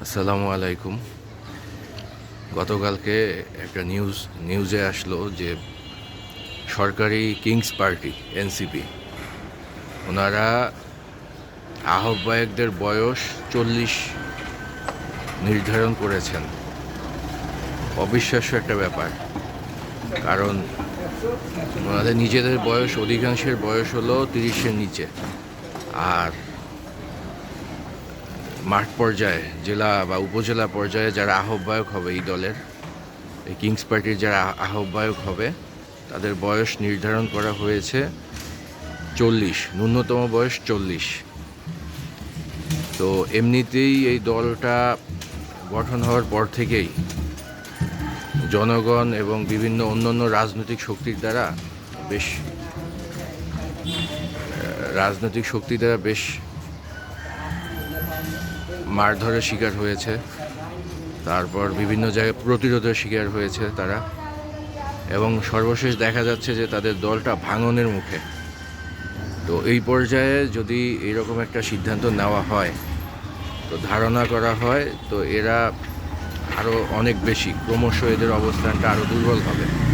আসসালামু আলাইকুম। গতকালকে একটা নিউজ, নিউজে আসলো যে সরকারি কিংস পার্টি, এনসিপি, ওনারা আহ্বায়কদের বয়স চল্লিশ নির্ধারণ করেছেন। অবিশ্বাস্য একটা ব্যাপার। কারণ ওনাদের নিজেদের বয়স, অধিকাংশের বয়স হলো তিরিশের নিচে। আর মাঠ পর্যায়ে, জেলা বা উপজেলা পর্যায়ে যারা আহ্বায়ক হবে এই দলের, এই কিংস পার্টির যারা আহ- আহ্বায়ক হবে, তাদের বয়স নির্ধারণ করা হয়েছে চল্লিশ, ন্যূনতম বয়স চল্লিশ। তো এমনিতেই এই দলটা গঠন হওয়ার পর থেকেই জনগণ এবং বিভিন্ন অন্যান্য রাজনৈতিক শক্তির দ্বারা বেশ রাজনৈতিক শক্তি দ্বারা বেশ মারধরের শিকার হয়েছে। তারপর বিভিন্ন জায়গায় প্রতিরোধের শিকার হয়েছে তারা। এবং সর্বশেষ দেখা যাচ্ছে যে তাদের দলটা ভাঙনের মুখে। তো এই পর্যায়ে যদি এরকম একটা সিদ্ধান্ত নেওয়া হয়, তো ধারণা করা হয়, তো এরা আরও অনেক বেশি। ক্রমশ এদের অবস্থানটা আরও দুর্বল হবে।